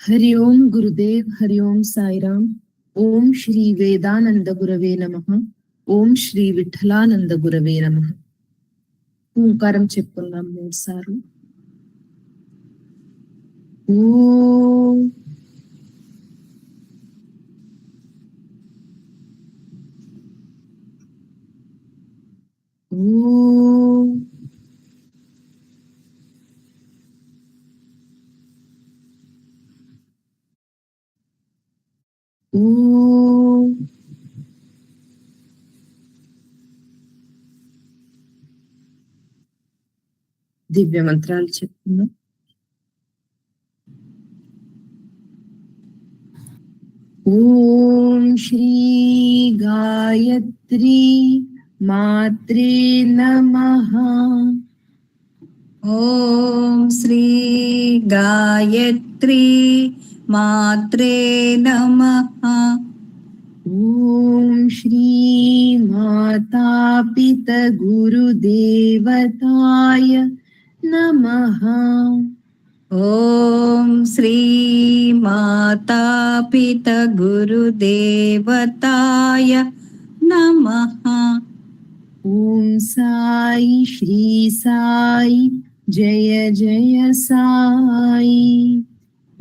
హరి ఓం గురుదేవ్ హరి ఓం సాయిరామ్ ఓం శ్రీ వేదానంద గురవే నమ ఓం శ్రీ విఠలానంద గురవే నమ ఓంకారం చెప్పుకున్నాం మూడు సార్లు ఓ ఓ దివ్య మంత్రాలు చెప్తున్నా ఓం శ్రీ గాయత్రి మాత్రే నమ ఓం శ్రీ గాయత్రి मात्रे नमः। ॐ श्री माता पितगुरुदेवताय नमः। ॐ श्री माता पितगुरुदेवताय नमः। ॐ साई श्री साई जय जय साई।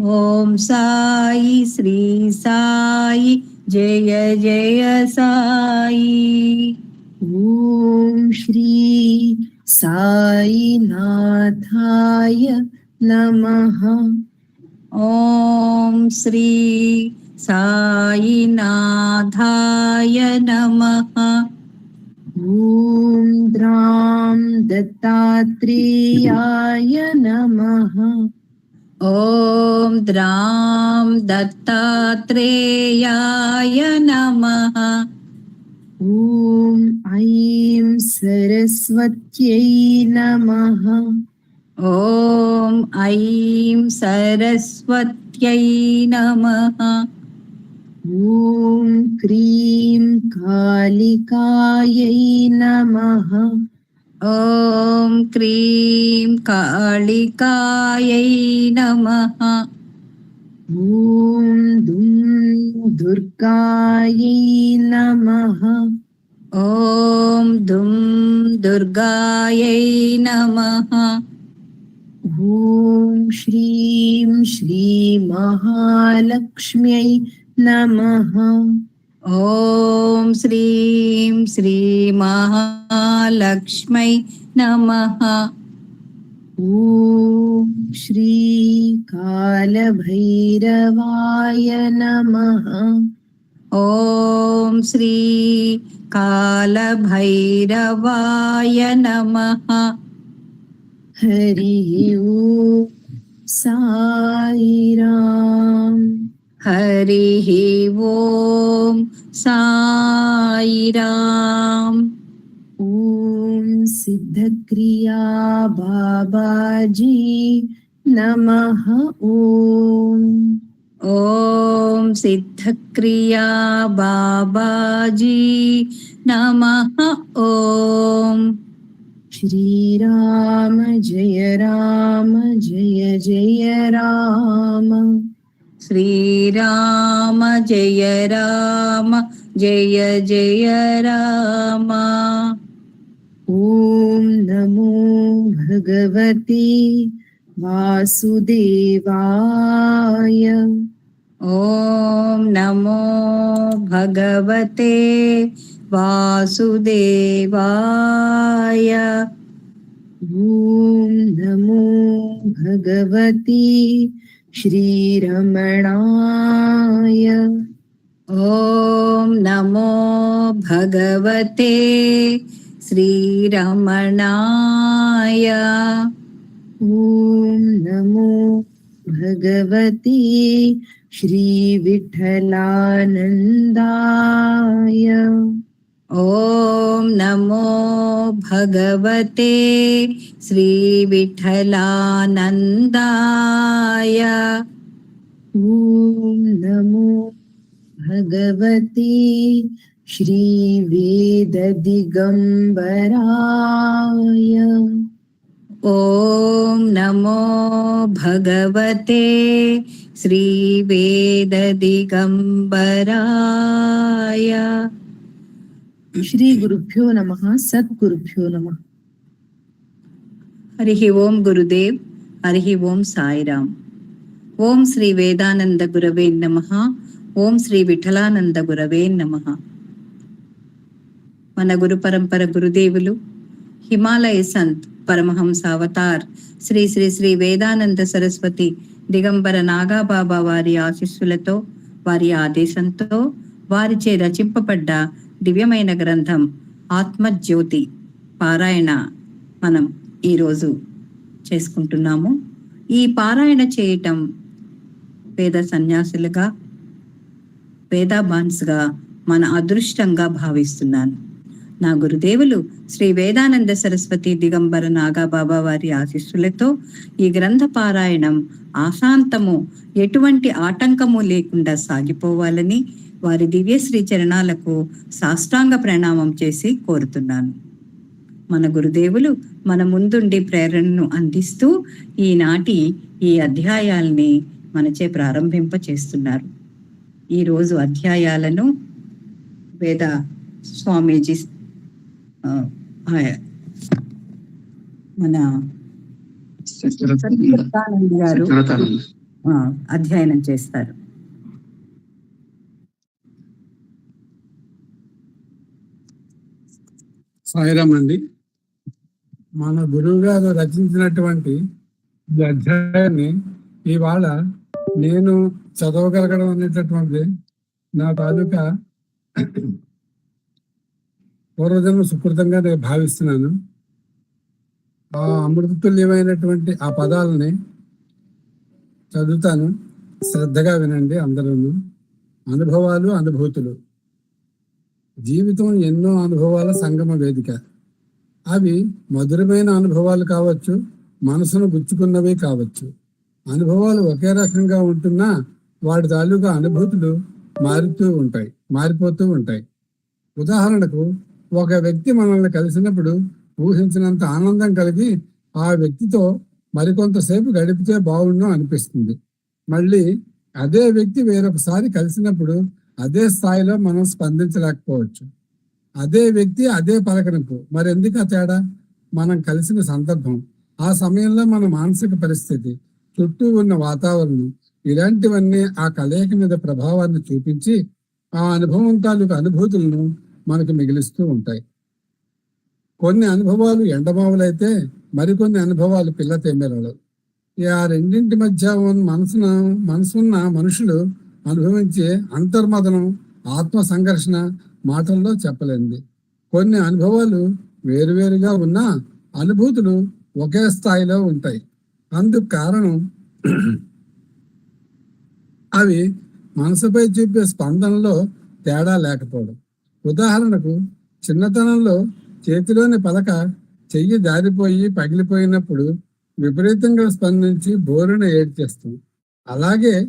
ओम साई श्री साई जय जय साई। ओम श्री साई नाथाय नमः। ओम श्री साई नाथाय नमः। ॐ द्रां दत्तात्रेयाय नमः। ॐ द्रां दत्तात्रेयाय नमः ॐ ऐं सरस्वत्यै नमः ॐ ऐं सरस्वत्यै नमः ॐ क्रीं कालिकायै नमः ॐ क्रीं कालिकायै नमः ॐ दुं दुर्गायै नमः ॐ दुं दुर्गायै नमः ॐ श्रीं श्रीमहालक्ष्म्यै नमः ॐ श्रीं श्रीमहालक्ष्मै नमः ॐ श्रीकालभैरवाय नमः ॐ श्री कालभैरवाय नमः हरिः ॐ साईराम हरि हरिः ॐ साईराम ॐ सिद्धक्रिया बाबाजी नमः ॐ ॐ सिद्धक्रिया बाबाजी नमः ओम। श्री राम जय राम, जय जय राम। श्रीराम जय राम जय जय राम ॐ नमो भगवते वासुदेवाय ॐ नमो भगवते वासुदेवाय ॐ नमो भगवती श्रीरमणाय ॐ नमो भगवते श्रीरमणाय ॐ नमो भगवते श्रीविठलानन्दाय ॐ नमो भगवते श्रीविठलानन्दाय ॐ नमो भगवते श्रीवेददिगम्बराय। ॐ नमो भगवते श्रीवेददिगम्बराय। श्रीगुरुभ्यो नमः सद्गुरुभ्यो नमः। హరి ఓం గురుదేవ్ హరి ఓం సాయిరామ్. ఓం శ్రీ వేదానంద గురవే నమ ఓం శ్రీ విఠలానంద గురవే నమ. మన గురు పరంపర గురుదేవులు హిమాలయ సంత్ పరమహంస అవతార్ శ్రీ శ్రీ శ్రీ వేదానంద సరస్వతి దిగంబర నాగాబాబా వారి ఆశీస్సులతో వారి ఆదేశంతో వారిచే రచింపబడ్డ దివ్యమైన గ్రంథం ఆత్మజ్యోతి పారాయణ. మనం ఈరోజు చేసుకుంటున్నాము. ఈ పారాయణ చేయటం పేద సన్యాసులుగా పేద బాన్స్గా మన అదృష్టంగా భావిస్తున్నాను. నా గురుదేవులు శ్రీ వేదానంద సరస్వతి దిగంబర నాగాబాబా వారి ఆశీస్సులతో ఈ గ్రంథ పారాయణం ఆశాంతము ఎటువంటి ఆటంకము లేకుండా సాగిపోవాలని వారి దివ్య శ్రీ చరణాలకు సాష్టాంగ ప్రణామం చేసి కోరుతున్నాను. మన గురుదేవులు మన ముందుండి ప్రేరణను అందిస్తూ ఈనాటి ఈ అధ్యాయాల్ని మనచే ప్రారంభింప చేస్తున్నారు ఈరోజు అధ్యాయాలను వేద స్వామీజీ మన గారు ఆ, అధ్యయనం చేస్తారు. సాయిరామ్ అండి. మన గురువు గారు రచించినటువంటి ఈ అధ్యాయాన్ని ఇవాళ నేను చదవగలగడం అనేటటువంటి నా తాలూకా పూర్వజన్మ సుకృతంగా నేను భావిస్తున్నాను. ఆ అమృతతుల్యమైనటువంటి ఆ పదాలని చదువుతాను. శ్రద్ధగా వినండి అందరూ అనుభవాలు అనుభూతులు. జీవితం ఎన్నో అనుభవాల సంగమ వేదిక. అవి మధురమైన అనుభవాలు కావచ్చు మనసును గుచ్చుకున్నవి కావచ్చు. అనుభవాలు ఒకే రకంగా ఉంటున్నా వాటి తాలూకా అనుభూతులు మారుతూ ఉంటాయి మారిపోతూ ఉంటాయి. ఉదాహరణకు ఒక వ్యక్తి మనల్ని కలిసినప్పుడు ఊహించినంత ఆనందం కలిగి ఆ వ్యక్తితో మరికొంతసేపు గడిపితే బాగుండు అనిపిస్తుంది. మళ్ళీ అదే వ్యక్తి వేరొకసారి కలిసినప్పుడు అదే స్థాయిలో మనం స్పందించలేకపోవచ్చు. అదే వ్యక్తి అదే పలకరింపు. మరి ఎందుకు ఆ తేడా? మనం కలిసిన సందర్భం. ఆ సమయంలో మన మానసిక పరిస్థితి చుట్టూ ఉన్న వాతావరణం ఇలాంటివన్నీ ఆ కలయిక మీద ప్రభావాన్ని చూపించి ఆ అనుభవం తాలూకు అనుభూతులను మనకు మిగిలిస్తూ ఉంటాయి. కొన్ని అనుభవాలు ఎండమావులైతే మరికొన్ని అనుభవాలు పిల్ల తెమ్మెరలు ఈ ఆ రెండింటి మధ్య మనసున మనసున్న మనుషులు అనుభవించే అంతర్మదనం ఆత్మ సంఘర్షణ మాటల్లో చెప్పలేనిది. కొన్ని అనుభవాలు వేరువేరుగా ఉన్నా అనుభూతులు ఒకే స్థాయిలో ఉంటాయి. అందుకు కారణం అవి మనసుపై చూపే స్పందనలో తేడా లేకపోవడం. ఉదాహరణకు చిన్నతనంలో చేతిలోని పలక చెయ్యి దారిపోయి పగిలిపోయినప్పుడు విపరీతంగా స్పందించి బోరున ఏడ్చేస్తుంది. అలాగే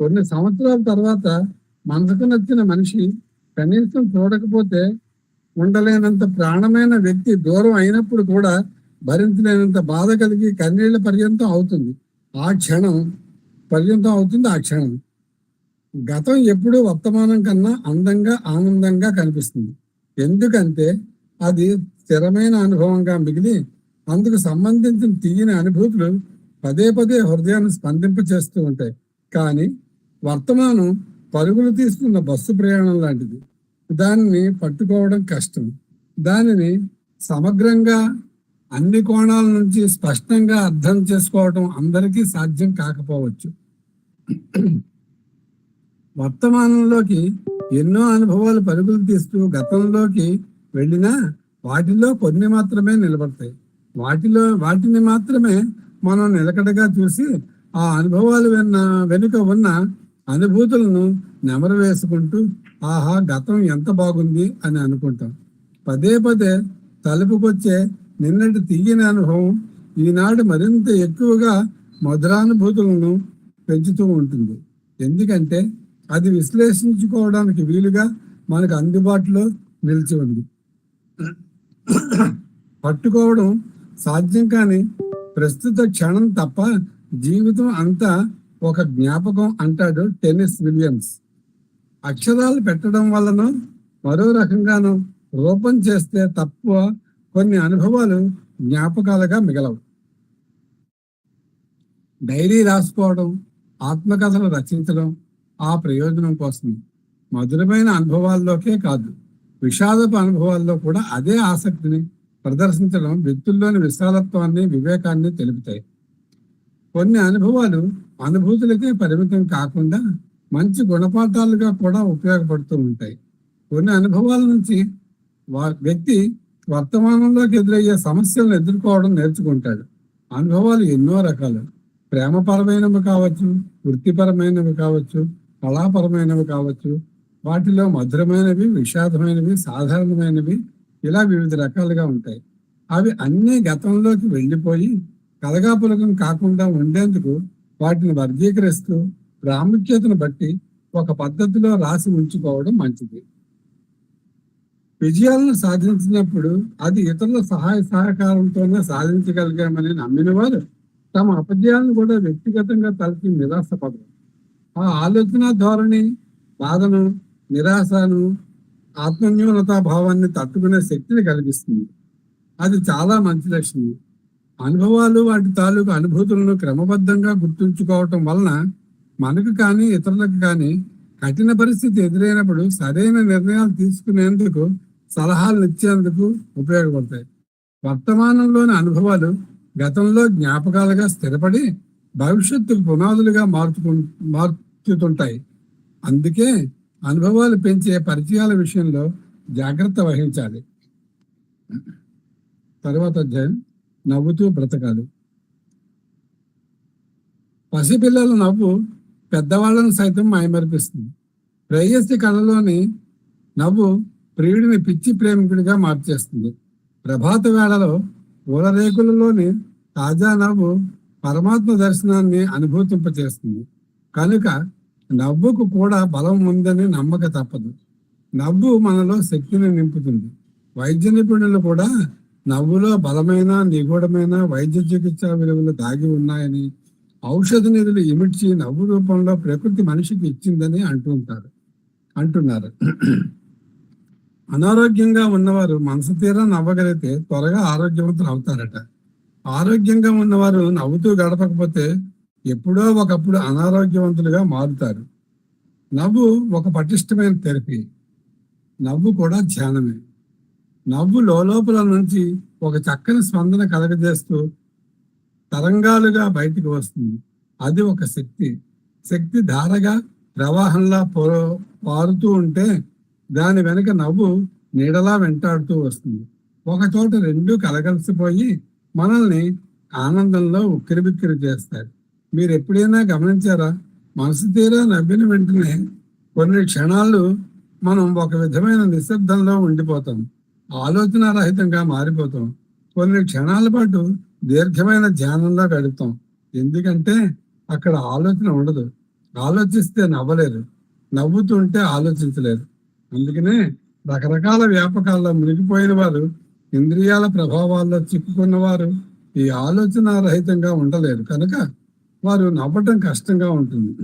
కొన్ని సంవత్సరాల తర్వాత మనసుకు నచ్చిన మనిషి కనీసం చూడకపోతే ఉండలేనంత ప్రాణమైన వ్యక్తి దూరం అయినప్పుడు కూడా భరించలేనంత బాధ కలిగి కన్నీళ్ళ పర్యంతం అవుతుంది. ఆ క్షణం పర్యంతం అవుతుంది ఆ క్షణం. గతం ఎప్పుడూ వర్తమానం కన్నా అందంగా ఆనందంగా కనిపిస్తుంది. ఎందుకంటే అది స్థిరమైన అనుభవంగా మిగిలి అందుకు సంబంధించిన తీయని అనుభూతులు పదే పదే హృదయాన్ని స్పందింప చేస్తూ ఉంటాయి. కానీ వర్తమానం పరుగులు తీసుకున్న బస్సు ప్రయాణం లాంటిది. దానిని పట్టుకోవడం కష్టం. దానిని సమగ్రంగా అన్ని కోణాల నుంచి స్పష్టంగా అర్థం చేసుకోవడం అందరికీ సాధ్యం కాకపోవచ్చు. వర్తమానంలోకి ఎన్నో అనుభవాలు పరుగులు తీస్తూ గతంలోకి వెళ్ళినా వాటిలో కొన్ని మాత్రమే నిలబడతాయి. వాటిలో వాటిని మాత్రమే మనం నిలకడగా చూసి ఆ అనుభవాలు విన్న వెనుక ఉన్న అనుభూతులను నెమరు వేసుకుంటూ ఆహా గతం ఎంత బాగుంది అని అనుకుంటాం. పదే పదే తలుపుకొచ్చే నిన్నటి తీయని అనుభవం ఈనాడు మరింత ఎక్కువగా మధురానుభూతులను పెంచుతూ ఉంటుంది. ఎందుకంటే అది విశ్లేషించుకోవడానికి వీలుగా మనకు అందుబాటులో నిలిచి ఉంది. పట్టుకోవడం సాధ్యం కాని ప్రస్తుత క్షణం తప్ప జీవితం అంతా ఒక జ్ఞాపకం అంటాడు టెన్నిస్ విలియమ్స్. అక్షరాలు పెట్టడం వలన మరో రకంగాను రూపం చేస్తే తక్కువ కొన్ని అనుభవాలు జ్ఞాపకాలుగా మిగలవు. డైరీ రాసుకోవడం ఆత్మకథలు రచించడం ఆ ప్రయోజనం కోసం మధురమైన అనుభవాల్లోకే కాదు విషాదపు అనుభవాల్లో కూడా అదే ఆసక్తిని ప్రదర్శించడం వ్యక్తుల్లోని విశాలత్వాన్ని వివేకాన్ని తెలుపుతాయి. కొన్ని అనుభవాలు అనుభూతులకే పరిమితం కాకుండా మంచి గుణపాఠాలుగా కూడా ఉపయోగపడుతూ ఉంటాయి. కొన్ని అనుభవాల నుంచి వా- వ్యక్తి వర్తమానంలోకి ఎదురయ్యే సమస్యలను ఎదుర్కోవడం నేర్చుకుంటాడు. అనుభవాలు ఎన్నో రకాలు. ప్రేమపరమైనవి కావచ్చు వృత్తిపరమైనవి కావచ్చు కళాపరమైనవి కావచ్చు వాటిలో మధురమైనవి విషాదమైనవి సాధారణమైనవి ఇలా వివిధ రకాలుగా ఉంటాయి. అవి అన్ని గతంలోకి వెళ్ళిపోయి కలగాపులకం కాకుండా ఉండేందుకు వాటిని వర్గీకరిస్తూ ప్రాముఖ్యతను బట్టి ఒక పద్ధతిలో రాసి ఉంచుకోవడం మంచిది. విజయాలను సాధించినప్పుడు అది ఇతరుల సహాయ సహకారంతోనే సాధించగలిగామని నమ్మిన వారు తమ అపజయాలను కూడా వ్యక్తిగతంగా తలకి నిరాశపడరు. ఆ ఆలోచన ధోరణి బాధను నిరాశను ఆత్మన్యూనతా భావాన్ని తట్టుకునే శక్తిని కలిగిస్తుంది. అది చాలా మంచి లక్షణం. అనుభవాలు వాటి తాలూకు అనుభూతులను క్రమబద్ధంగా గుర్తుంచుకోవటం వలన మనకు కానీ ఇతరులకు కానీ కఠిన పరిస్థితి ఎదురైనప్పుడు సరైన నిర్ణయాలు తీసుకునేందుకు సలహాలు ఇచ్చేందుకు ఉపయోగపడతాయి. వర్తమానంలోని అనుభవాలు గతంలో జ్ఞాపకాలుగా స్థిరపడి భవిష్యత్తుకు పునాదులుగా మార్చుకు మార్చుతుంటాయి. అందుకే అనుభవాలు పెంచే పరిచయాల విషయంలో జాగ్రత్త వహించాలి. తర్వాత అధ్యాయం నవ్వుతూ బ్రతకాలి. పసిపిల్లల నవ్వు పెద్దవాళ్ళను సైతం మాయమరిపిస్తుంది. ప్రేయస్తి కళలోని నవ్వు ప్రియుడిని పిచ్చి ప్రేమికుడిగా మార్చేస్తుంది. ప్రభాత వేళలో పూలరేకులలోని తాజా నవ్వు పరమాత్మ దర్శనాన్ని అనుభూతింపచేస్తుంది. కనుక నవ్వుకు కూడా బలం ఉందని నమ్మక తప్పదు. నవ్వు మనలో శక్తిని నింపుతుంది. వైద్య నిపుణులు కూడా నవ్వులో బలమైన నిగూఢమైన వైద్య చికిత్సా విలువలు దాగి ఉన్నాయని ఔషధ నిధులు ఇమిడ్చి నవ్వు రూపంలో ప్రకృతి మనిషికి ఇచ్చిందని అంటుంటారు అంటున్నారు. అనారోగ్యంగా ఉన్నవారు మనసు తీరా నవ్వగలిగితే త్వరగా ఆరోగ్యవంతులు అవుతారట. ఆరోగ్యంగా ఉన్నవారు నవ్వుతూ గడపకపోతే ఎప్పుడో ఒకప్పుడు అనారోగ్యవంతులుగా మారుతారు. నవ్వు ఒక పటిష్టమైన థెరపీ. నవ్వు కూడా ధ్యానమే. నవ్వు లోపల నుంచి ఒక చక్కని స్పందన కలగజేస్తూ తరంగాలుగా బయటికి వస్తుంది. అది ఒక శక్తి. శక్తి ధారగా ప్రవాహంలా పో పారుతూ ఉంటే దాని వెనుక నవ్వు నీడలా వెంటాడుతూ వస్తుంది. ఒక చోట రెండు కలగలిసిపోయి మనల్ని ఆనందంలో ఉక్కిరిబిక్కిరి చేస్తాయి. మీరు ఎప్పుడైనా గమనించారా? మనసు తీరా నవ్విన వెంటనే కొన్ని క్షణాలు మనం ఒక విధమైన నిశ్శబ్దంలో ఉండిపోతాం. ఆలోచన రహితంగా మారిపోతాం. కొన్ని క్షణాల పాటు దీర్ఘమైన ధ్యానంలో గడుపుతాం. ఎందుకంటే అక్కడ ఆలోచన ఉండదు. ఆలోచిస్తే నవ్వలేరు. నవ్వుతుంటే ఆలోచించలేరు. అందుకనే రకరకాల వ్యాపకాల్లో మునిగిపోయిన వారు ఇంద్రియాల ప్రభావాల్లో చిక్కుకున్న వారు ఈ ఆలోచన రహితంగా ఉండలేరు. కనుక వారు నవ్వటం కష్టంగా ఉంటుంది.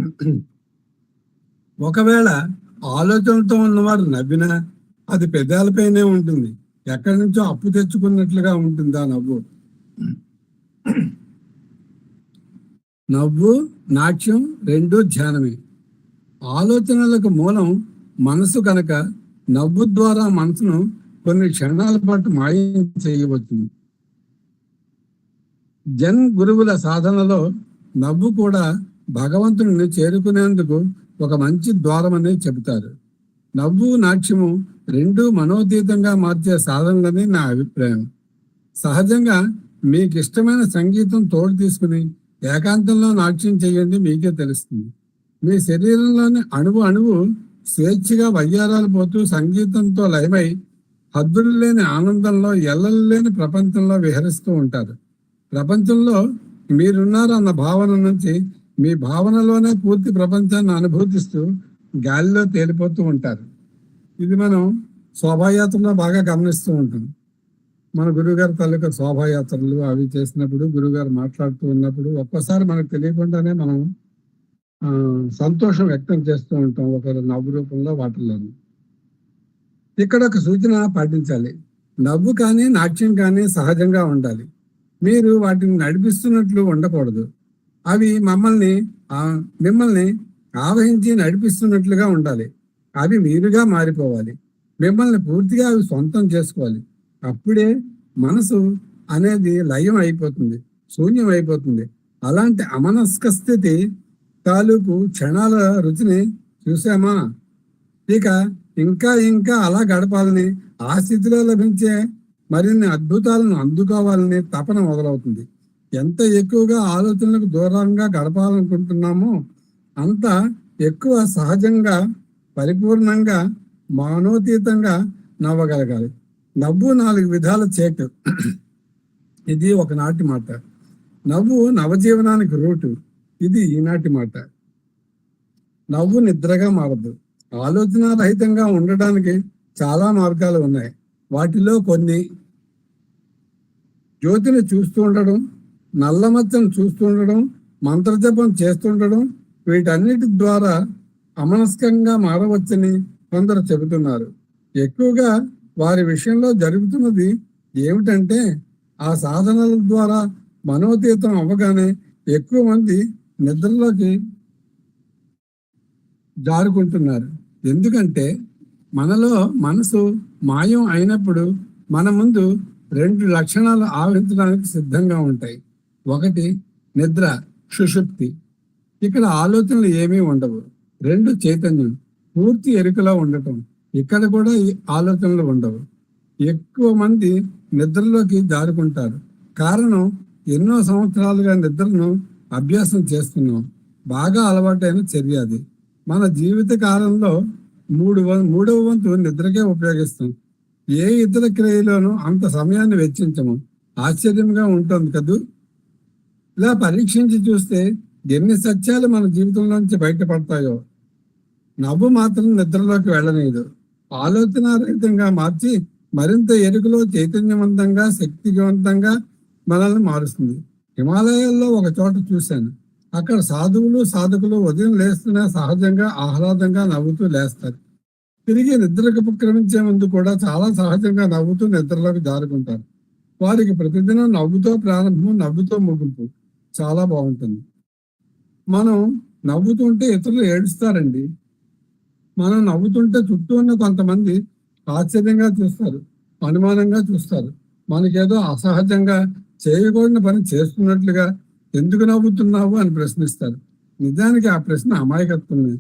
ఒకవేళ ఆలోచనతో ఉన్నవారు నవ్వినా అది పెదాలపైనే ఉంటుంది. ఎక్కడి నుంచో అప్పు తెచ్చుకున్నట్లుగా ఉంటుంది ఆ నవ్వు. నవ్వు నాట్యం రెండు ధ్యానమే. ఆలోచనలకు మూలం మనసు కనుక నవ్వు ద్వారా మనసును కొన్ని క్షణాల పాటు మాయం చేయవచ్చును. జన్ గురువుల సాధనలో నవ్వు కూడా భగవంతుని చేరుకునేందుకు ఒక మంచి ద్వారమని చెబుతారు. నవ్వు నాట్యము రెండు మనోతీతంగా మార్చే సాధనలని నా అభిప్రాయం. సహజంగా మీకు ఇష్టమైన సంగీతం తోడు తీసుకుని ఏకాంతంలో నాట్యం చేయండి మీకే తెలుస్తుంది. మీ శరీరంలోని అణువు అణువు స్వేచ్ఛగా వయ్యారాలు పోతూ సంగీతంతో లయమై హద్దులు లేని ఆనందంలో ఎల్లలు లేని ప్రపంచంలో విహరిస్తూ ఉంటారు. ప్రపంచంలో మీరున్నారు అన్న భావన నుంచి మీ భావనలోనే పూర్తి ప్రపంచాన్ని అనుభూతిస్తూ గాలిలో తేలిపోతూ ఉంటారు. ఇది మనం శోభాయాత్రలో బాగా గమనిస్తూ ఉంటాం. మన గురుగారు తాలూకా శోభాయాత్రలు అవి చేసినప్పుడు గురుగారు మాట్లాడుతూ ఉన్నప్పుడు ఒక్కసారి మనకు తెలియకుండానే మనం సంతోషం వ్యక్తం చేస్తూ ఉంటాం ఒక నవ్వు రూపంలో వాటిల్లోనూ. ఇక్కడ ఒక సూచన పాటించాలి. నవ్వు కానీ నాట్యం కానీ సహజంగా ఉండాలి. మీరు వాటిని నడిపిస్తున్నట్లు ఉండకూడదు. అవి మమ్మల్ని మిమ్మల్ని ఆవహించి నడిపిస్తున్నట్లుగా ఉండాలి. అవి మీరుగా మారిపోవాలి. మిమ్మల్ని పూర్తిగా అవి సొంతం చేసుకోవాలి. అప్పుడే మనసు అనేది లయం అయిపోతుంది శూన్యం అయిపోతుంది. అలాంటి అమనస్క స్థితి తాలూకు క్షణాల రుచిని చూసామా ఇక ఇంకా ఇంకా అలా గడపాలని ఆ స్థితిలో లభించే మరిన్ని అద్భుతాలను అందుకోవాలని తపన మొదలవుతుంది. ఎంత ఎక్కువగా ఆలోచనలకు దూరంగా గడపాలనుకుంటున్నామో అంత ఎక్కువ సహజంగా పరిపూర్ణంగా మానోతీతంగా నవ్వగలగాలి. నవ్వు నాలుగు విధాల చేటు. ఇది ఒకనాటి మాట. నవ్వు నవజీవనానికి రూటు. ఇది ఈనాటి మాట. నవ్వు నిద్రగా మారదు. ఆలోచన రహితంగా ఉండడానికి చాలా మార్గాలు ఉన్నాయి. వాటిలో కొన్ని జ్యోతిని చూస్తూ ఉండడం నల్లమచ్చను చూస్తూ ఉండడం మంత్రజపం చేస్తుండడం వీటన్నిటి ద్వారా అమనస్కంగా మారవచ్చని కొందరు చెబుతున్నారు. ఎక్కువగా వారి విషయంలో జరుగుతున్నది ఏమిటంటే ఆ సాధనల ద్వారా మనోతీతం అవ్వగానే ఎక్కువ మంది నిద్రలోకి జారుకుంటున్నారు. ఎందుకంటే మనలో మనసు మాయం అయినప్పుడు మన ముందు రెండు లక్షణాలు ఆవరించడానికి సిద్ధంగా ఉంటాయి. ఒకటి నిద్ర సుషుప్తి ఇక్కడ ఆలోచనలు ఏమీ ఉండవు. రెండు చైతన్యం పూర్తి ఎరుకలా ఉండటం. ఇక్కడ కూడా ఈ ఆలోచనలు ఉండవు. ఎక్కువ మంది నిద్రలోకి జారుకుంటారు. కారణం ఎన్నో సంవత్సరాలుగా నిద్రను అభ్యాసం చేస్తున్నాం. బాగా అలవాటైన చర్య అది. మన జీవిత కాలంలో మూడు వ- మూడవ వంతు నిద్రకే ఉపయోగిస్తాం. ఏ ఇతర క్రియలోనూ అంత సమయాన్ని వెచ్చించము. ఆశ్చర్యంగా ఉంటుంది కదూ? ఇలా పరీక్షించి చూస్తే ఎన్ని సత్యాలు మన జీవితంలోంచి బయటపడతాయో. నవ్వు మాత్రం నిద్రలోకి వెళ్ళనీయదు ఆలోచన రహితంగా మార్చి మరింత ఎరుకలో చైతన్యవంతంగా శక్తివంతంగా మనల్ని మారుస్తుంది. హిమాలయాల్లో ఒక చోట చూశాను. అక్కడ సాధువులు సాధకులు ఉదయం లేస్తున్న సహజంగా ఆహ్లాదంగా నవ్వుతూ లేస్తారు. తిరిగి నిద్రకు ఉపక్రమించే ముందు కూడా చాలా సహజంగా నవ్వుతూ నిద్రలోకి జారుకుంటారు. వారికి ప్రతిదినం నవ్వుతో ప్రారంభం నవ్వుతో ముగింపు. చాలా బాగుంటుంది. మనం నవ్వుతుంటే ఇతరులు ఏడుస్తారండి. మనం నవ్వుతుంటే చుట్టూ ఉన్న కొంతమంది ఆశ్చర్యంగా చూస్తారు అనుమానంగా చూస్తారు. మనకేదో అసహజంగా చేయకూడని పని చేస్తున్నట్లుగా ఎందుకు నవ్వుతున్నావు అని ప్రశ్నిస్తారు. నిజానికి ఆ ప్రశ్న అమాయకత్వమే.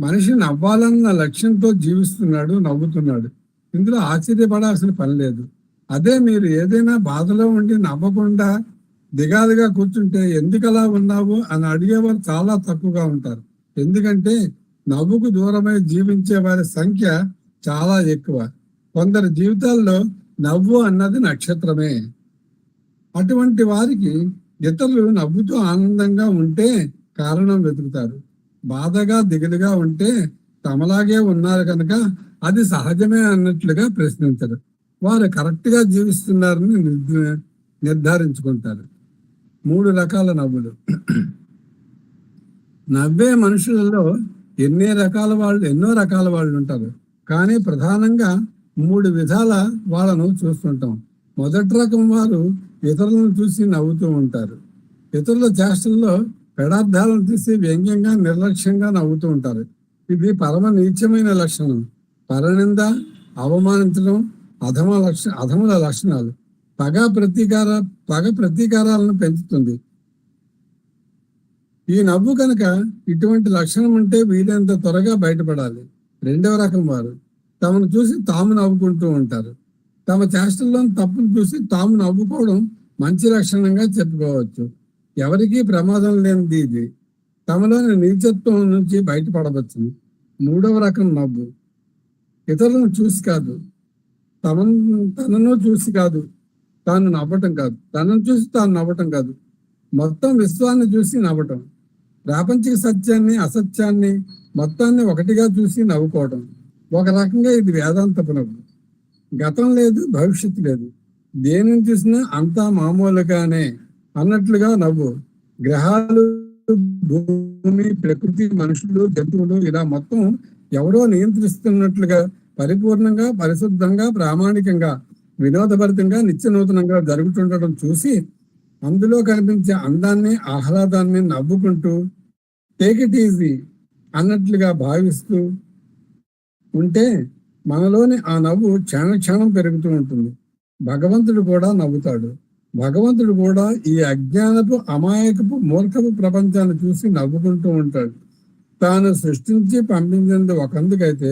మనిషి నవ్వాలన్న లక్ష్యంతో జీవిస్తున్నాడు నవ్వుతున్నాడు. ఇందులో ఆశ్చర్యపడాల్సిన పని లేదు. అదే మీరు ఏదైనా బాధలో ఉండి నవ్వకుండా దిగాదిగా కూర్చుంటే ఎందుకు అలా ఉన్నావు అని అడిగేవారు చాలా తక్కువగా ఉంటారు. ఎందుకంటే నవ్వుకు దూరమై జీవించే వారి సంఖ్య చాలా ఎక్కువ. కొందరి జీవితాల్లో నవ్వు అన్నది నక్షత్రమే. అటువంటి వారికి ఇతరులు నవ్వుతూ ఆనందంగా ఉంటే కారణం వెతుకుతారు. బాధగా దిగులుగా ఉంటే తమలాగే ఉన్నారు కనుక అది సహజమే అన్నట్లుగా ప్రశ్నించరు. వారు కరెక్ట్గా జీవిస్తున్నారని నిర్ నిర్ధారించుకుంటారు. మూడు రకాల నవ్వులు. నవ్వే మనుషులలో ఎన్ని రకాల వాళ్ళు ఎన్నో రకాల వాళ్ళు ఉంటారు. కానీ ప్రధానంగా మూడు విధాల వాళ్ళను చూస్తుంటాం. మొదటి రకం వారు ఇతరులను చూసి నవ్వుతూ ఉంటారు. ఇతరుల చేష్టల్లో పెడార్థాలను తీసి వ్యంగ్యంగా నిర్లక్ష్యంగా నవ్వుతూ ఉంటారు. ఇది పరమ నీచమైన లక్షణం. పరనింద అవమానించడం అధమ లక్ష అధముల లక్షణాలు. పగ ప్రతీకార పగ ప్రతీకారాలను పెంచుతుంది. ఈ నవ్వు కనుక ఇటువంటి లక్షణం ఉంటే వీలైనంత త్వరగా బయటపడాలి. రెండవ రకం వారు తమను చూసి తాము నవ్వుకుంటూ ఉంటారు. తమ చేష్టల్లోని తప్పును చూసి తాము నవ్వుకోవడం మంచి లక్షణంగా చెప్పుకోవచ్చు. ఎవరికీ ప్రమాదం లేనిది ఇది. తమలోని నీచత్వం నుంచి బయటపడవచ్చు. మూడవ రకం నవ్వు ఇతరులను చూసి కాదు తమ తనను చూసి కాదు తాను నవ్వటం కాదు. తనను చూసి తాను నవ్వటం కాదు. మొత్తం విశ్వాన్ని చూసి నవ్వటం. ప్రాపంచిక సత్యాన్ని అసత్యాన్ని మొత్తాన్ని ఒకటిగా చూసి నవ్వుకోవటం. ఒక రకంగా ఇది వేదాంతపు నవ్వు. గతం లేదు భవిష్యత్తు లేదు. దేనిని చూసినా అంతా మామూలుగానే అన్నట్లుగా నవ్వు. గ్రహాలు భూమి ప్రకృతి మనుషులు జంతువులు ఇలా మొత్తం ఎవరో నియంత్రిస్తున్నట్లుగా పరిపూర్ణంగా పరిశుద్ధంగా ప్రామాణికంగా వినోదభరితంగా నిత్య నూతనంగా జరుగుతుండటం చూసి అందులో కనిపించే అందాన్ని ఆహ్లాదాన్ని నవ్వుకుంటూ టేక్ ఇట్ ఈజీ అన్నట్లుగా భావిస్తూ ఉంటే మనలోని ఆ నవ్వు క్షణక్షణం పెరుగుతూ ఉంటుంది. భగవంతుడు కూడా నవ్వుతాడు. భగవంతుడు కూడా ఈ అజ్ఞానపు అమాయకపు మూర్ఖపు ప్రపంచాన్ని చూసి నవ్వుకుంటూ ఉంటాడు. తాను సృష్టించి పంపించింది ఒకందుకైతే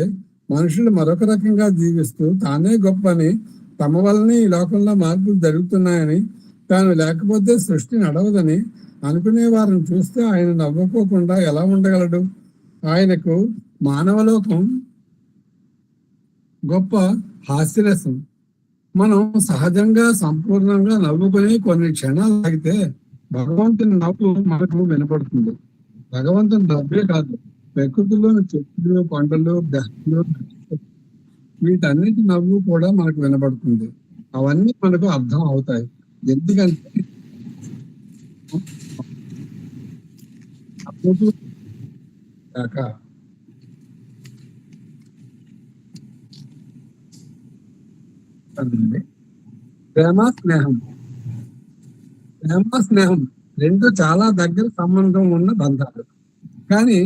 మనుషులు మరొక రకంగా జీవిస్తూ తానే గొప్పని తమ వల్లనే ఈ లోకంలో మార్పులు జరుగుతున్నాయని తాను లేకపోతే సృష్టి నడవదని అనుకునే వారిని చూస్తే ఆయన నవ్వుకోకుండా ఎలా ఉండగలడు? ఆయనకు మానవలోకం గొప్ప హాస్యరసం. మనం సహజంగా సంపూర్ణంగా నవ్వుకుని కొన్ని క్షణాలు ఆగితే భగవంతుని నవ్వు మనకు వినపడుతుంది. భగవంతుని నవ్వే కాదు ప్రకృతిలోని చెట్లు కొండలు గ్రహాలు వీటన్నిటి నవ్వు కూడా మనకు వినబడుతుంది. అవన్నీ మనకు అర్థం అవుతాయి. ఎందుకంటే కాక ప్రేమ స్నేహం. ప్రేమ స్నేహం రెండు చాలా దగ్గర సంబంధం ఉన్న బంధాలు. కానీ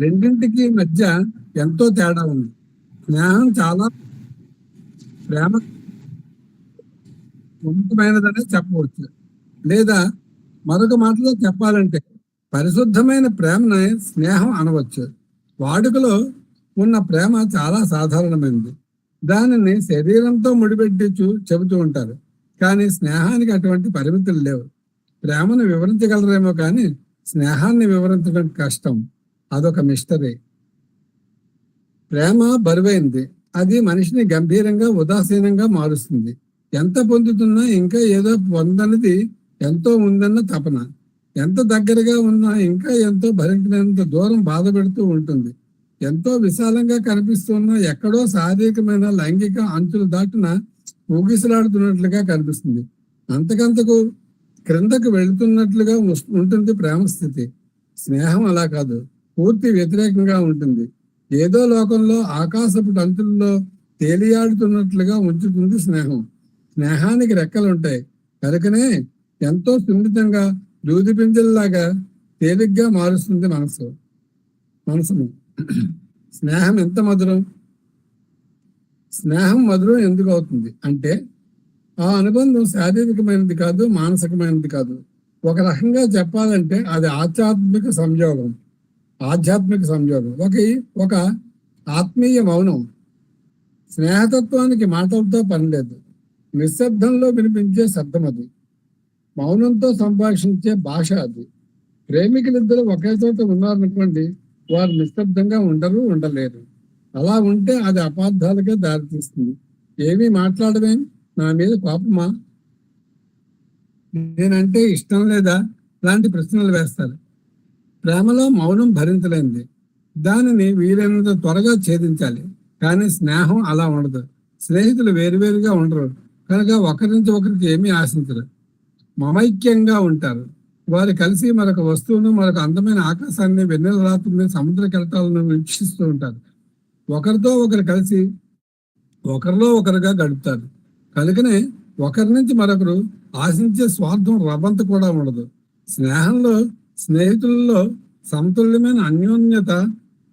రెండింటికి మధ్య ఎంతో తేడా ఉంది. స్నేహం చాలా ప్రేమ ఉన్నతమైనదనే చెప్పవచ్చు. లేదా మరొక మాటలో చెప్పాలంటే పరిశుద్ధమైన ప్రేమని స్నేహం అనవచ్చు. వాడుకలో ఉన్న ప్రేమ చాలా సాధారణమైనది. దానిని శరీరంతో ముడిపెట్టి చూ చెబుతూ ఉంటారు. కానీ స్నేహానికి అటువంటి పరిమితులు లేవు. ప్రేమను వివరించగలరేమో కానీ స్నేహాన్ని వివరించడం కష్టం. అదొక మిస్టరీ. ప్రేమ బరువైంది. అది మనిషిని గంభీరంగా ఉదాసీనంగా మారుస్తుంది. ఎంత పొందుతున్నా ఇంకా ఏదో పొందనిది ఎంతో ఉందన్న తపన. ఎంత దగ్గరగా ఉన్నా ఇంకా ఎంతో భరించినంత దూరం బాధ పెడుతూ ఉంటుంది. ఎంతో విశాలంగా కనిపిస్తున్న ఎక్కడో శారీరకమైన లైంగిక అంచులు దాటిన ఊగిసలాడుతున్నట్లుగా కనిపిస్తుంది. అంతకంతకు క్రిందకు వెళుతున్నట్లుగా ఉంటుంది ప్రేమ స్థితి స్నేహం అలా కాదు. పూర్తి వ్యతిరేకంగా ఉంటుంది. ఏదో లోకంలో ఆకాశపు అంచుల్లో తేలియాడుతున్నట్లుగా ఉంచుతుంది స్నేహం. స్నేహానికి రెక్కలు ఉంటాయి కనుకనే ఎంతో సున్నితంగా దూది పింజల్లాగా తేలిగ్గా మారుస్తుంది మనసు. మనసును. స్నేహం ఎంత మధురం? స్నేహం మధురం ఎందుకు అవుతుంది? అంటే ఆ అనుబంధం శారీరకమైనది కాదు మానసికమైనది కాదు. ఒక రకంగా చెప్పాలంటే అది ఆధ్యాత్మిక సంయోగం. ఆధ్యాత్మిక సంయోగం. ఒక ఒక ఆత్మీయ మౌనం. స్నేహతత్వానికి మాటలతో పనిలేదు నిశ్శబ్దంలో వినిపించే శబ్దం అది. మౌనంతో సంభాషించే భాష అది. ప్రేమికులిద్దరు ఒకే చోట ఉన్నారనుకోండి వారు నిశ్శబ్దంగా ఉండరు ఉండలేరు. అలా ఉంటే అది అపార్థాలుగా దారితీస్తుంది. ఏమీ మాట్లాడమే? నా మీద కోపమా? నేనంటే ఇష్టం లేదా? లాంటి ప్రశ్నలు వేస్తారు. ప్రేమలో మౌనం భరించలేంది దానిని వీలైనంత త్వరగా ఛేదించాలి. కానీ స్నేహం అలా ఉండదు. స్నేహితులు వేరువేరుగా ఉండరు. కనుక ఒకరి నుంచి ఒకరికి ఏమీ ఆశించరు. మమైక్యంగా ఉంటారు. వారు కలిసి మరొక వస్తువును మరొక అందమైన ఆకాశాన్ని వెన్నెల రాత్రిని సముద్ర కెరటాలను వీక్షిస్తూ ఉంటారు. ఒకరితో ఒకరు కలిసి ఒకరిలో ఒకరుగా గడుపుతారు. కనుకనే ఒకరి నుంచి మరొకరు ఆశించే స్వార్థం రవంత కూడా ఉండదు. స్నేహంలో స్నేహితులలో సమతుల్యమైన అన్యోన్యత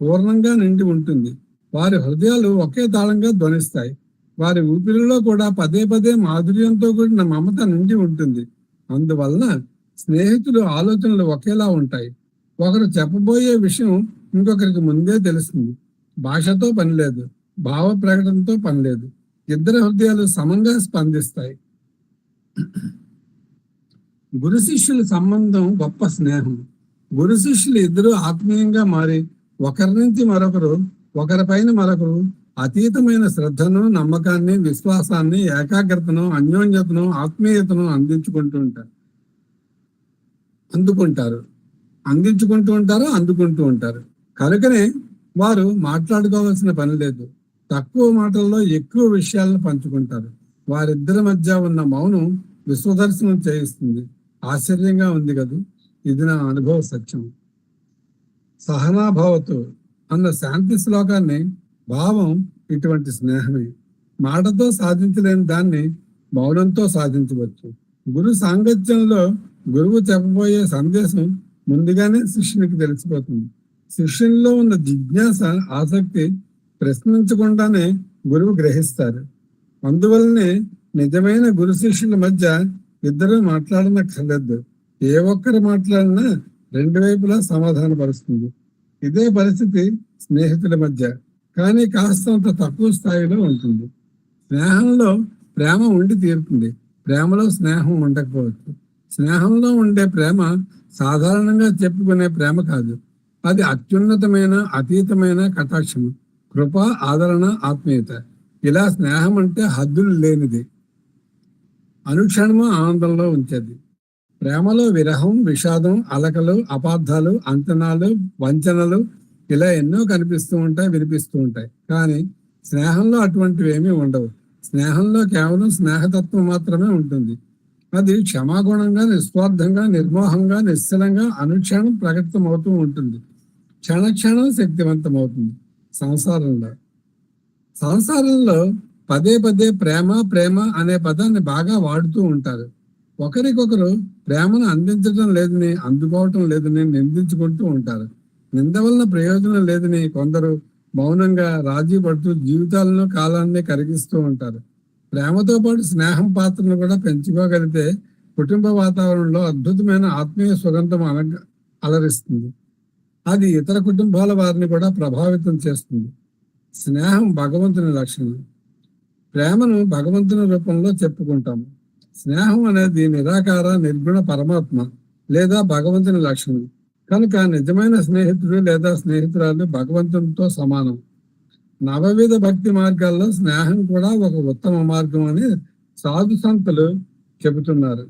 పూర్ణంగా నిండి ఉంటుంది. వారి హృదయాలు ఒకే తాళంగా ధ్వనిస్తాయి. వారి ఊపిరిలో కూడా పదే పదే మాధుర్యంతో కూడిన మమత నిండి ఉంటుంది. అందువలన స్నేహితులు ఆలోచనలు ఒకేలా ఉంటాయి. ఒకరు చెప్పబోయే విషయం ఇంకొకరికి ముందే తెలుస్తుంది. భాషతో పని లేదు. భావ ప్రకటనతో పని లేదు. ఇద్దరు హృదయాలు సమంగా స్పందిస్తాయి. గురు శిష్యుల సంబంధం గొప్ప స్నేహం. గురు శిష్యులు ఇద్దరు ఆత్మీయంగా మారి ఒకరి నుంచి మరొకరు ఒకరిపైన మరొకరు అతీతమైన శ్రద్ధను నమ్మకాన్ని విశ్వాసాన్ని ఏకాగ్రతను అన్యోన్యతను ఆత్మీయతను అందించుకుంటూ ఉంటారు. అందుకుంటారు. అందించుకుంటూ ఉంటారు అందుకుంటూ ఉంటారు. కనుకనే వారు మాట్లాడుకోవాల్సిన పని లేదు. తక్కువ మాటల్లో ఎక్కువ విషయాలను పంచుకుంటారు. వారిద్దరి మధ్య ఉన్న మౌనం విశ్వదర్శనం చేయిస్తుంది. ఆశ్చర్యంగా ఉంది కదా? ఇది నా అనుభవ సత్యం. సహనాభావతో అన్న శాంతి శ్లోకాన్ని భావం ఇటువంటి స్నేహమే. మాటతో సాధించలేని దాన్ని మౌనంతో సాధించవచ్చు. గురు సాంగత్యంలో గురువు చెప్పబోయే సందేశం ముందుగానే శిష్యునికి తెలిసిపోతుంది. శిష్యునిలో ఉన్న జిజ్ఞాస ఆసక్తి ప్రశ్నించకుండానే గురువు గ్రహిస్తారు. అందువల్లనే నిజమైన గురు శిష్యుల మధ్య ఇద్దరు మాట్లాడనక్కర్లేదు ఏ ఒక్కరు మాట్లాడినా రెండు వైపులా సమాధాన పరుస్తుంది. ఇదే పరిస్థితి స్నేహితుల మధ్య. కానీ కాస్తంత తక్కువ స్థాయిలో ఉంటుంది. స్నేహంలో ప్రేమ ఉండి తీరుతుంది. ప్రేమలో స్నేహం ఉండకపోవచ్చు. స్నేహంలో ఉండే ప్రేమ సాధారణంగా చెప్పుకునే ప్రేమ కాదు. అది అత్యున్నతమైన అతీతమైన కటాక్షము. కృప ఆదరణ ఆత్మీయత. ఇలా స్నేహం అంటే హద్దులు లేనిది. అనుక్షణము ఆనందంలో ఉంచేది. ప్రేమలో విరహం విషాదం అలకలు అపార్థాలు అంచనాలు వంచనలు ఇలా ఎన్నో కనిపిస్తూ ఉంటాయి వినిపిస్తూ ఉంటాయి. కానీ స్నేహంలో అటువంటివి ఏమీ ఉండవు. స్నేహంలో కేవలం స్నేహతత్వం మాత్రమే ఉంటుంది. అది క్షమాగుణంగా నిస్వార్థంగా నిర్మోహంగా నిశ్చలంగా అనుక్షణం ప్రకటితమవుతూ ఉంటుంది. క్షణక్షణం శక్తివంతమవుతుంది సంసారంలో. సంసారంలో పదే పదే ప్రేమ ప్రేమ అనే పదాన్ని బాగా వాడుతూ ఉంటారు. ఒకరికొకరు ప్రేమను అందించడం లేదని అందుకోవటం లేదని నిందించుకుంటూ ఉంటారు. నింద వలన ప్రయోజనం లేదని కొందరు మౌనంగా రాజీ పడుతూ జీవితాలను కాలాన్ని కరిగిస్తూ ఉంటారు. ప్రేమతో పాటు స్నేహం పాత్రను కూడా పెంచుకోగలిగితే కుటుంబ వాతావరణంలో అద్భుతమైన ఆత్మీయ సుగంధం అల అలరిస్తుంది. అది ఇతర కుటుంబాల వారిని కూడా ప్రభావితం చేస్తుంది. స్నేహం భగవంతుని లక్షణం. ప్రేమను భగవంతుని రూపంలో చెప్పుకుంటాము స్నేహం అనేది నిరాకార నిర్గుణ పరమాత్మ లేదా భగవంతుని లక్షణం. కనుక నిజమైన స్నేహితుడు లేదా స్నేహితురాలు భగవంతునితో సమానం. నవవిధ భక్తి మార్గాల్లో స్నేహం కూడా ఒక ఉత్తమ మార్గం అని సాధు సంతులు చెబుతున్నారు.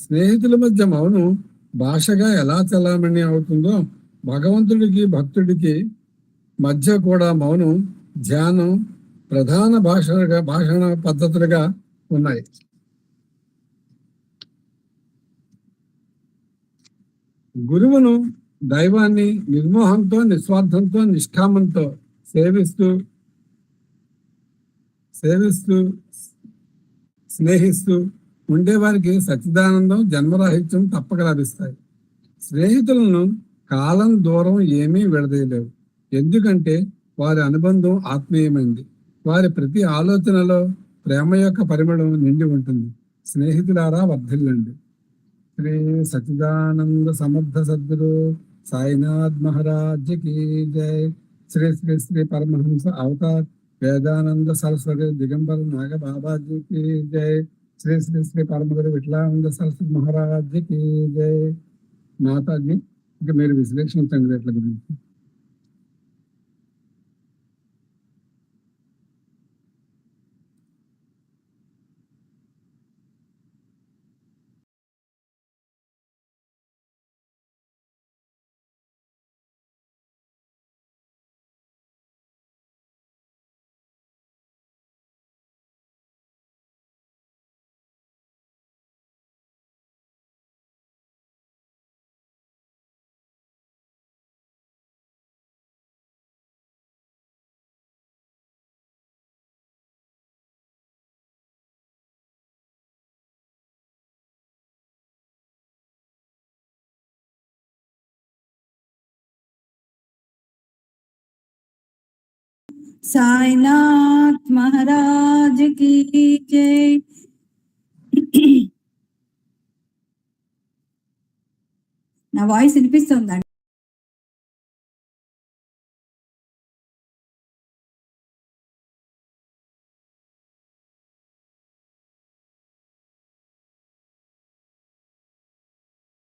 స్నేహితుల మధ్య మౌనం భాషగా ఎలా చలామణి అవుతుందో భగవంతుడికి భక్తుడికి మధ్య కూడా మౌనం ధ్యానం ప్రధాన భాషగా భాషణ పద్ధతులుగా ఉన్నాయి. గురువును దైవాన్ని నిర్మోహంతో నిస్వార్థంతో నిష్కామంతో సేవిస్తూ సేవిస్తూ స్నేహిస్తూ ఉండేవారికి సచ్చిదానందం జన్మరాహిత్యం తప్పక లభిస్తాయి. స్నేహితులను కాలం దూరం ఏమీ విడదీయలేవు. ఎందుకంటే వారి అనుబంధం ఆత్మీయమైంది. వారి ప్రతి ఆలోచనలో ప్రేమ యొక్క పరిమళం నిండి ఉంటుంది. స్నేహితులారా వర్ధిల్లండి. శ్రీ సచిదానంద సమర్థ సద్గురు సాయినాథ్ మహారాజ్కి జై. శ్రీ శ్రీ శ్రీ పరమహంస అవతార్ వేదానంద సరస్వతి దిగంబర నాగ బాబాజీ కి జై. శ్రీ శ్రీ శ్రీ పరమగురు విట్లానంద సరస్వతి మహారాజ్కి జై. మాతాజీ ఇంకా మీరు విశ్లేషించండి వీటి గురించి. సాయినాథ్ మహారాజ్కి జై నా వాయిస్ వినిపిస్తుందా?